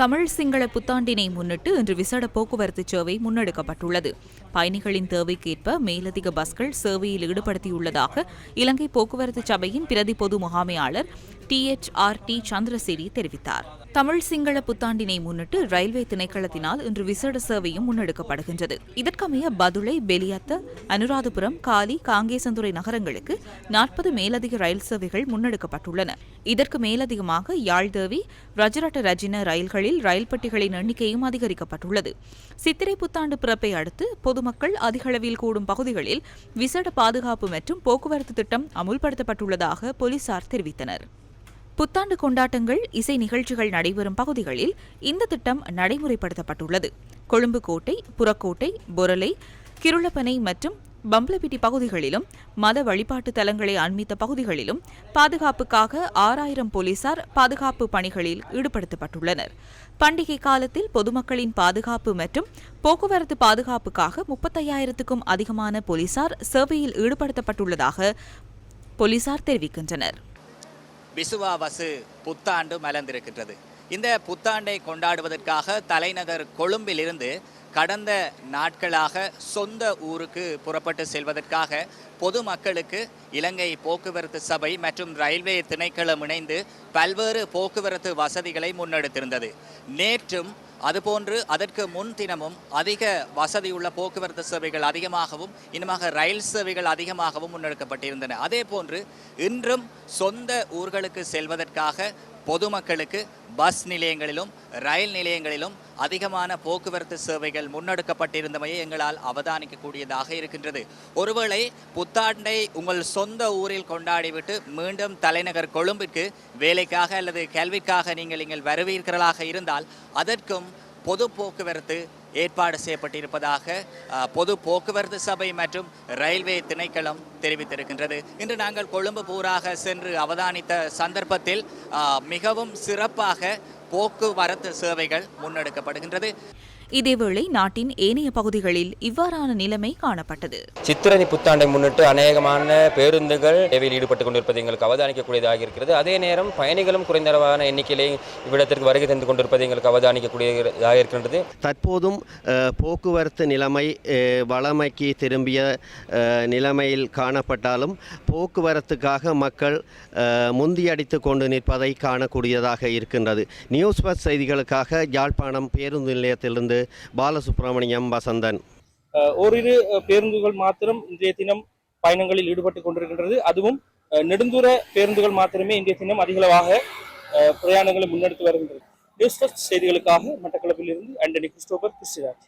தமிழ் சிங்கள புத்தாண்டினை முன்னிட்டு இன்று விசேட போக்குவரத்து சேவை முன்னெடுக்கப்பட்டுள்ளது. பயணிகளின் தேவைக்கேற்ப மேலதிக பஸ்கள் சேவையில் ஈடுபடுத்தியுள்ளதாக இலங்கை போக்குவரத்து சபையின் பிரதி பொது முகாமையாளர் டிஎச்ஆர் டி சந்திரசேரி தெரிவித்தார். தமிழ் சிங்கள புத்தாண்டினை முன்னிட்டு ரயில்வே திணைக்களத்தினால் இன்று விசேட சேவையும் முன்னெடுக்கப்படுகின்றது. இதற்கமைய பதுளை பெலியத்த அனுராதபுரம் காலி காங்கேசந்துறை நகரங்களுக்கு நாற்பது மேலதிக ரயில் சேவைகள் முன்னெடுக்கப்பட்டுள்ளன. இதற்கு மேலதிகமாக யாழ்தேவி ரஜரட்ட ரஜின ரயில்களில் ரயில் பெட்டிகளின் எண்ணிக்கையும் அதிகரிக்கப்பட்டுள்ளது. சித்திரை புத்தாண்டு பிறப்பை அடுத்து பொதுமக்கள் அதிகளவில் கூடும் பகுதிகளில் விசேட பாதுகாப்பு மற்றும் போக்குவரத்து திட்டம் அமுல்படுத்தப்பட்டுள்ளதாக போலீசார் தெரிவித்தனர். புத்தாண்டு கொண்டாட்டங்கள் இசை நிகழ்ச்சிகள் நடைபெறும் பகுதிகளில் இந்த திட்டம் நடைமுறைப்படுத்தப்பட்டுள்ளது. கொழும்பு கோட்டை புறக்கோட்டை பொரலை கிருளப்பனை மற்றும் பம்பலப்பிட்டி பகுதிகளிலும் மத வழிபாட்டு தலங்களை அண்மித்த பகுதிகளிலும் பாதுகாப்புக்காக ஆறாயிரம் போலீசார் பாதுகாப்பு பணிகளில் ஈடுபடுத்தப்பட்டுள்ளனர். பண்டிகை காலத்தில் பொதுமக்களின் பாதுகாப்பு மற்றும் போக்குவரத்து பாதுகாப்புக்காக முப்பத்தையாயிரத்துக்கும் அதிகமான போலீசார் சேவையில் ஈடுபடுத்தப்பட்டுள்ளதாக போலீசார் தெரிவிக்கின்றனர். விசுவாவசு புத்தாண்டு மலர்ந்திருக்கின்றது. இந்த புத்தாண்டை கொண்டாடுவதற்காக தலைநகர் கொழும்பிலிருந்து கடந்த நாட்களாக சொந்த ஊருக்கு புறப்பட்டு செல்வதற்காக பொதுமக்களுக்கு இலங்கை போக்குவரத்து சபை மற்றும் ரயில்வே திணைக்களம் இணைந்து பல்வேறு போக்குவரத்து வசதிகளை முன்னெடுத்திருந்தது. நேற்றும் அதுபோன்று அதற்கு முன் தினமும் அதிக வசதியுள்ள போக்குவரத்து சேவைகள் அதிகமாகவும் இன்னுமாக ரயில் சேவைகள் அதிகமாகவும் முன்னெடுக்கப்பட்டிருந்தன. அதே போன்று இன்றும் சொந்த ஊர்களுக்கு செல்வதற்காக பொதுமக்களுக்கு பஸ் நிலையங்களிலும் ரயில் நிலையங்களிலும் அதிகமான போக்குவரத்து சேவைகள் முன்னெடுக்கப்பட்டிருந்தமையை எங்களால் அவதானிக்கக்கூடியதாக இருக்கின்றது. ஒருவேளை புத்தாண்டை உங்கள் சொந்த ஊரில் கொண்டாடிவிட்டு மீண்டும் தலைநகர் கொழும்பிற்கு வேலைக்காக அல்லது கல்விக்காக நீங்கள் நீங்கள் வருவீர்களாக இருந்தால் அதற்கும் பொது போக்குவரத்து ஏற்பாடு செய்யப்பட்டிருப்பதாக பொது போக்குவரத்து சபை மற்றும் ரயில்வே திணைக்களம் தெரிவித்திருக்கின்றது. இன்று நாங்கள் கொழும்பு பூராக சென்று அவதானித்த சந்தர்ப்பத்தில் மிகவும் சிறப்பாக போக்குவரத்து சேவைகள் முன்னெடுக்கப்படுகின்றது. இதேவேளை நாட்டின் ஏனைய பகுதிகளில் இவ்வாறான நிலைமை காணப்பட்டது. சித்திரை புத்தாண்டை முன்னிட்டு அநேகமான பேருந்துகள் சேவையில் ஈடுபட்டு கொண்டிருப்பது எங்களுக்கு அவதானிக்கக்கூடியதாக இருக்கிறது. அதே நேரம் பயணிகளும் குறைந்தளவான எண்ணிக்கையிலே இவ்விடத்திற்கு வருகை தந்து கொண்டிருப்பது எங்களுக்கு அவதானிக்கக்கூடியதாக இருக்கின்றது. தற்போதும் போக்குவரத்து நிலைமை வளமைக்கு திரும்பிய அஹ், நிலைமையில் காணப்பட்டாலும் போக்குவரத்துக்காக மக்கள் முந்தியடித்து கொண்டு நிற்பதை காணக்கூடியதாக இருக்கின்றது. நியூஸ் பஸ் செய்திகளுக்காக யாழ்ப்பாணம் பேருந்து நிலையத்திலிருந்து பாலசுப்ரமணியம் வசந்தன். ஓரிரு பேருந்துகள் மாத்திரம் இன்றைய தினம் பயணங்களில் ஈடுபட்டு கொண்டிருக்கின்றது. அதுவும் நெடுந்தூர பேருந்துகள் மாத்திரமே இன்றைய தினம் அதிகளவாக பிரயாணங்களை முன்னெடுத்து வருகின்றது. நியூஸ் ஃபர்ஸ்ட் செய்திகளுக்காக மட்டக்களப்பிலிருந்து ஆண்டனி கிறிஸ்டோபர் கிறிஸ்டிராஜ்